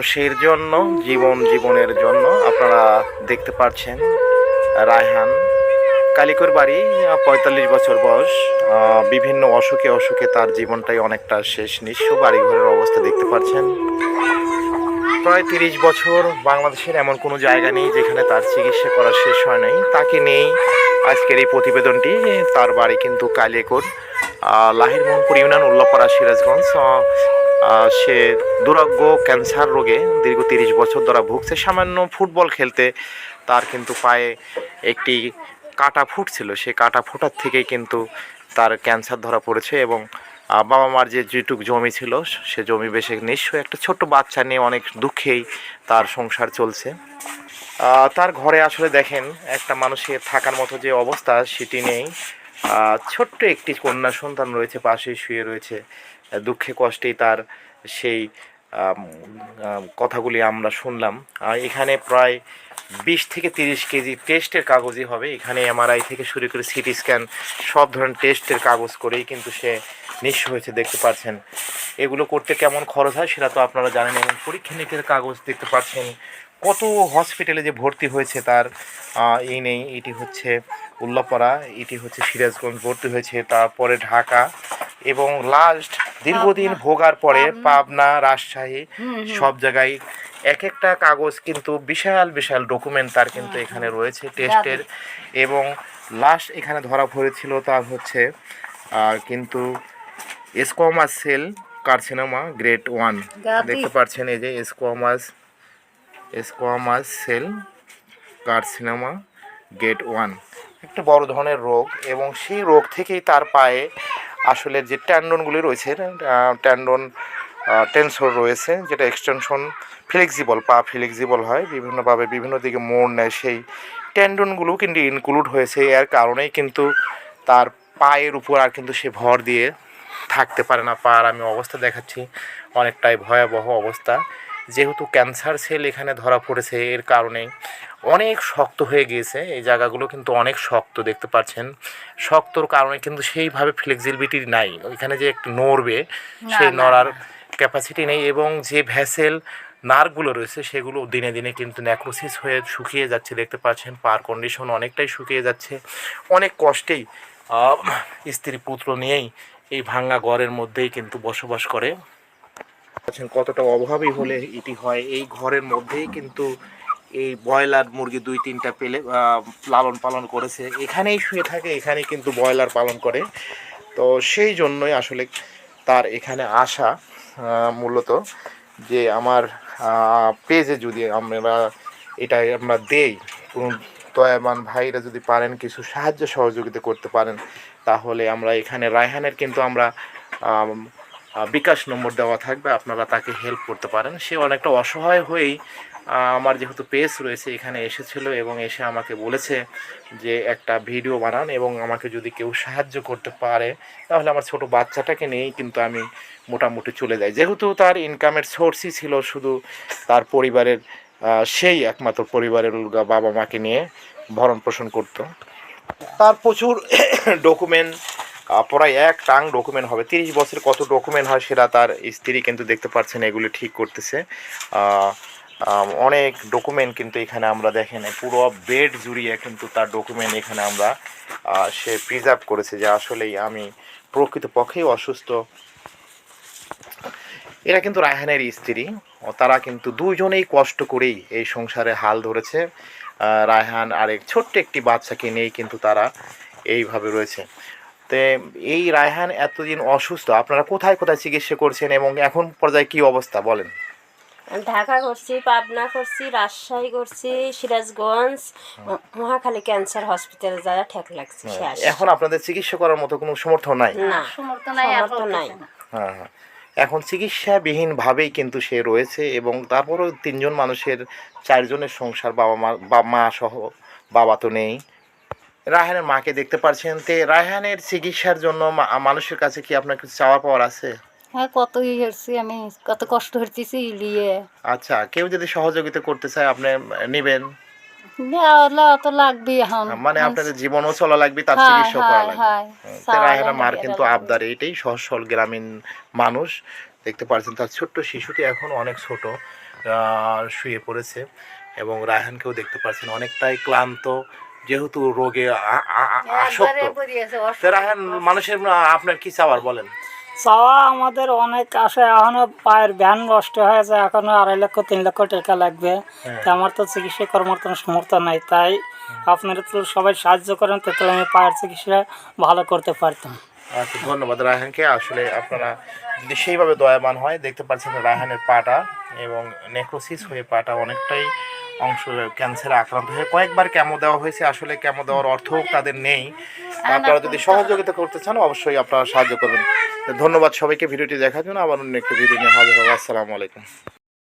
মানুষের জন্য জীবন জীবনের জন্য। আপনারা দেখতে পাচ্ছেন রায়হান। কালিকর বাড়ি পঁয়তাল্লিশ বছর বয়স। বিভিন্ন অসুখে অসুখে তার জীবনটাই অনেকটা শেষ নিঃস্ব। বাড়িঘরের অবস্থা দেখতে পাচ্ছেন। প্রায় তিরিশ বছর বাংলাদেশের এমন কোনো জায়গা নেই যেখানে তার চিকিৎসা করা শেষ হয় নাই। তাকে নেই আজকের এই প্রতিবেদনটি। তার বাড়ি কিন্তু কালিয়াকোর আহ, লাহির মোহনপুর ইউনিয়ন উল্লাপাড়া সিরাজগঞ্জ। সে দুরাগ্য ক্যান্সার রোগে দীর্ঘ তিরিশ বছর ধরা ভুগছে। সামান্য ফুটবল খেলতে তার কিন্তু পায়ে একটি কাটা ফুটছিল সেই কাটা ফোটার থেকেই কিন্তু তার ক্যান্সার ধরা পড়েছে এবং বাবা মার যে যেটুক জমি ছিল, সে জমি বেশি নিঃস্ব। একটা ছোট্ট বাচ্চা নিয়ে অনেক দুঃখেই তার সংসার চলছে। তার ঘরে আসলে দেখেন, একটা মানুষের থাকার মতো যে অবস্থা, সেটি নেই। ছোট্ট একটি কন্যা সন্তান রয়েছে, পাশেই শুয়ে রয়েছে। দুঃখে কষ্টেই তার সেই কথাগুলি আমরা শুনলাম। এখানে প্রায় বিশ থেকে তিরিশ কেজি টেস্টের কাগজই হবে। এখানে এমআরআই থেকে শুরু করে সিটি স্ক্যান সব ধরনের টেস্টের কাগজ করেই কিন্তু সে নিঃস্ব হয়েছে, দেখতে পাচ্ছেন এগুলো করতে কেমন খরচ হয় সেটা তো আপনারা জানেন এবং পরীক্ষা নিরীক্ষার কাগজ দেখতে পাচ্ছেন কত হসপিটালে যে ভর্তি হয়েছে তার এই নেই এটি হচ্ছে উল্লাপাড়া এটি হচ্ছে সিরাজগঞ্জ ভর্তি হয়েছে তারপরে ঢাকা এবং লাস্ট দীর্ঘদিন ভোগার পরে পাবনা। রাজশাহী সব জায়গায় এক একটা কাগজ কিন্তু বিশাল বিশাল ডকুমেন্ট তার কিন্তু এখানে রয়েছে টেস্টের এবং লাস্ট এখানে ধরা পড়েছিল তার হচ্ছে কিন্তু squamous cell carcinoma grade one. দেখতে পাচ্ছেন এই যে squamous squamous cell carcinoma grade one একটা বড় ধরনের রোগ এবং সেই রোগ থেকেই তার পায়ে আসলে যে ট্যান্ডনগুলি রয়েছে ট্যান্ডন টেন্সর রয়েছে, যেটা এক্সটেনশন ফ্লেক্সিবল পা ফ্লেক্সিবল হয়, বিভিন্নভাবে বিভিন্ন দিকে মোড় নেয়, সেই ট্যান্ডনগুলো কিন্তু ইনক্লুড হয়েছে, এর কারণেই কিন্তু তার পায়ের উপর আর কিন্তু সে ভর দিয়ে থাকতে পারে না। পার আমি অবস্থা দেখাচ্ছি, অনেকটাই ভয়াবহ অবস্থা। যেহেতু ক্যান্সার সেল এখানে ধরা পড়েছে এর কারণে অনেক শক্ত হয়ে গিয়েছে। এই জায়গাগুলো কিন্তু অনেক শক্ত দেখতে পাচ্ছেন। শক্তর কারণে কিন্তু সেইভাবে ফ্লেক্সিবিলিটি নাই। ওইখানে যে একটু নড়বে সেই নড়ার ক্যাপাসিটি নেই এবং যে ভ্যাসেল নার্ভগুলো রয়েছে সেগুলো দিনে দিনে কিন্তু ন্যাক্রোসিস হয়ে শুকিয়ে যাচ্ছে। দেখতে পাচ্ছেন পার কন্ডিশন অনেকটাই শুকিয়ে যাচ্ছে। অনেক কষ্টেই স্ত্রী পুত্র নিয়েই এই ভাঙ্গা ঘরের মধ্যেই কিন্তু বসবাস করে। আছেন, কতটা অভাবী হলে এটি হয়। এই ঘরের মধ্যেই কিন্তু এই ব্রয়লার মুরগি দুই, তিনটা পেলে লালন পালন করেছে। এখানেই শুয়ে থাকে, এখানেই কিন্তু ব্রয়লার পালন করে। তো সেই জন্যই আসলে তার এখানে আসা মূলত যে আমার পেজে যদি আমরা এটা আমরা দেই, কোনো দয়াবান ভাইরা যদি পারেন, কিছু সাহায্য সহযোগিতা করতে পারেন, তাহলে আমরা এখানে রায়হানের কিন্তু আমরা বিকাশ নম্বর দেওয়া থাকবে, আপনারা তাকে হেল্প করতে পারেন। সে অনেকটা অসহায় হয়েই আমার যেহেতু পেজ রয়েছে, এখানে এসেছিল এবং এসে আমাকে বলেছে যে, একটা ভিডিও বানান এবং আমাকে যদি কেউ সাহায্য করতে পারে, তাহলে আমার ছোট বাচ্চাটাকে নিয়েই কিন্তু আমি মোটামুটি চলে যাই। যেহেতু তার ইনকামের সোর্সই ছিল শুধু তার পরিবারের সেই একমাত্র পরিবারের বাবা মাকে নিয়ে ভরণ পোষণ করতো। তার প্রচুর ডকুমেন্ট প্রায় এক টাং ডকুমেন্ট হবে। তিরিশ বছরের কত ডকুমেন্ট হয় সেটা তার স্ত্রী কিন্তু দেখতে পাচ্ছেন এগুলি ঠিক করতেছে। অনেক ডকুমেন্ট কিন্তু এখানে আমরা দেখেন, পুরো বেড জুড়িয়ে কিন্তু তার ডকুমেন্ট এখানে আমরা সে প্রিজার্ভ করেছে যে আসলেই আমি প্রকৃতপক্ষেই অসুস্থ। এরা কিন্তু রায়হানের স্ত্রী তারা কিন্তু দুজনেই কষ্ট করেই এই সংসারে হাল ধরেছে। রায়হান আর এক ছোট্ট একটি বাচ্চাকে নিয়েই কিন্তু তারা এইভাবে রয়েছে। তে এই রায়হান এতদিন অসুস্থ আপনারা কোথায় কোথায় চিকিৎসা করছেন এবং এখন পর্যায়ে কি অবস্থা বলেন? ঢাকা করছি পাবনা করছি রাজশাহী করছি সিরাজগঞ্জ মহাখালী ক্যান্সার হসপিটালে যারা ঠেক লাগছে সে এখন আপনাদের চিকিৎসা করার মতো কোনো সমর্থন নাই? না সমর্থ নাই সমর্থ নাই। হ্যাঁ হ্যাঁ। এখন চিকিৎসাবিহীনভাবেই কিন্তু সে রয়েছে এবং তারপরেও তিনজন মানুষের চারজনের সংসার বাবা মা বাবা মা সহ বাবা তো নেই। রায়হানের মাকে দেখতে পাচ্ছেন তে রায়হানের চিকিৎসার জন্য মানুষের কাছে কি আপনার কিছু চাওয়া পাওয়ার আছে? হ্যাঁ কত ই হচ্ছি আমি কত কষ্ট হচ্ছি লিয়ে আচ্ছা কেউ যদি সহযোগিতা করতে চায় আপনি নেবেন? মানে আপনাদের জীবনও চলা লাগবে তার হ্যাঁ, চিকিৎসা করা হ্যাঁ, লাগবে। হ্যাঁ। রায়হানা মার কিন্তু আবদার এইটাই সহজ সরল গ্রামীণ মানুষ। দেখতে পাচ্ছেন তার ছোট্ট শিশুটি এখন অনেক ছোট শুয়ে পড়েছে। এবং রায়হানকেও দেখতে পাচ্ছেন অনেকটাই ক্লান্ত যেহেতু রোগে আসক্ত তো মানুষের আপনার কি চাওয়ার বলেন? চাওয়া আমাদের অনেক আসে এখনও পায়ের ভ্যান নষ্ট হয়েছে এখনও আড়াই লক্ষ তিন লক্ষ টাকা লাগবে। হ্যাঁ। আমার তো চিকিৎসা করার মতন সমর্থ নাই তাই আপনারা তো সবাই সাহায্য করেন তাহলে আমি পায়ের চিকিৎসা ভালো করতে পারতাম। আচ্ছা ধন্যবাদ রায়হানকে। আসলে আপনারা যদি সেইভাবে দয়াবান হয় দেখতে পাচ্ছেন রায়হানের পাটা এবং নেক্রোসিস হয়ে পাটা অনেকটাই অংশ ক্যান্সারে আক্রান্ত হয়ে কয়েকবার ক্যামো দেওয়া হয়েছে। আসলে ক্যামো দেওয়ার অর্থ তাদের নেই। আপনারা যদি সহযোগিতা করতে চান অবশ্যই আপনারা সাহায্য করবেন। ধন্যবাদ সবাইকে ভিডিওটি দেখার জন্য আবার অন্য একটি ভিডিও নিয়ে হাজির হব। আসসালামু আলাইকুম।